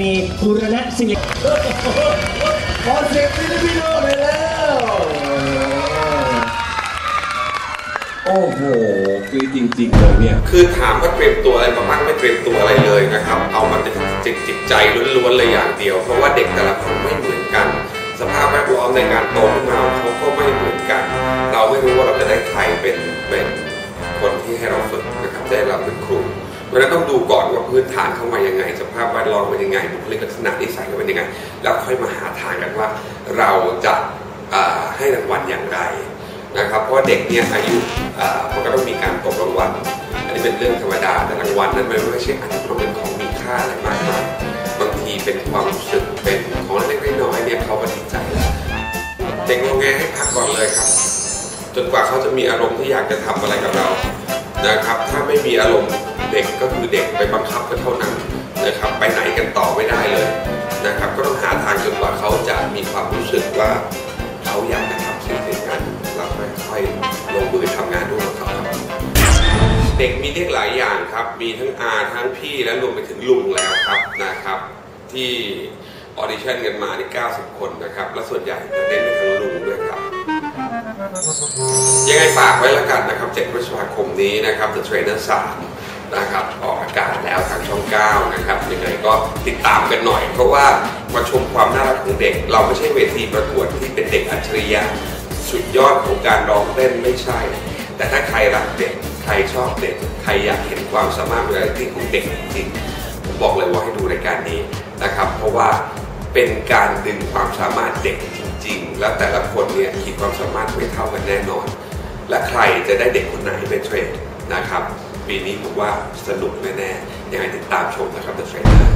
เมธานีบุรณะศิริขอเสียงฟิลิปปิโนเลยแล้ว โอ้โห คือจริงๆเลยเนี่ย คือถามว่าเตรียมตัวอะไรมาบ้างไม่เตรียมตัวอะไรเลยนะครับ เอามาจิตจิตจิตใจล้วนๆเลยอย่างเดียว เพราะว่าเด็กแต่ละคนไม่เหมือนกัน สภาพแวดล้อมในการโตขึ้นมา เป็นยังไงบุคลิกลักษณะนิสัยเป็นยังไง แล้วค่อยมาหาทางกันว่าเราจะให้รางวัลอย่างไรนะครับเพราะเด็กเนี่ยอายุมันก็ต้องมีการตกรางวัลอันนี้เป็นเรื่องธรรมดาแต่รางวัลนั้นมันไม่ใช่อาจจะเป็นของมีค่าอะไรมากมายบางทีเป็นความรู้สึกเป็นของเล็กๆน้อยๆเนี่ยเขาก็ดีใจแล้วเด็กงอแงให้พักก่อนเลยครับ จนกว่าเขาจะมีอารมณ์ที่อยากจะทำอะไรกับเรานะครับ ถ้าไม่มีอารมณ์เด็กก็คือเด็กไปบังคับก็เท่านั้น นะครับไปไหนกันต่อไม่ได้เลยนะครับก็ต้องหาทางจนกว่าเขาจะมีความรู้สึกว่าเขาอยากจะทำสิ่งสิ่งนั้นเราค่อยๆลงมือทำงานด้วยกับเขาครับเด็กมีเรียกหลายอย่างครับ มีทั้งอาทั้งพี่และรวมไปถึงลุงแล้วครับนะครับ ที่ออดิชั่นกันมาใน90 คนนะครับ และส่วนใหญ่จะเน้นไปทางลุงด้วยครับ ยังไงฝากไว้แล้วกันนะครับ7พฤษภาคมนี้นะครับ The Trainer 3 นะครับออกอากาศแล้วทางช่อง9นะครับยังไงก็ติดตามกันหน่อย เพราะว่ามาชมความน่ารักของเด็ก เราไม่ใช่เวทีประกวดที่เป็นเด็กอัจฉริยะสุดยอดของการร้องเต้นไม่ใช่ แต่ถ้าใครรักเด็กใครชอบเด็กใครอยากเห็นความสามารถในที่ของเด็กจริงผมบอกเลยว่าให้ดูรายการนี้นะครับ เพราะว่าเป็นการดึงความสามารถเด็กจริง ๆ แล้วแต่ละคนเนี่ยขีดความสามารถไม่เท่ากันแน่นอน และใครจะได้เด็กคนไหนเป็นเทรนนะครับ ปีนี้ผมว่าสนุกแน่ๆยังไงติดตามชมนะครับ The Trainer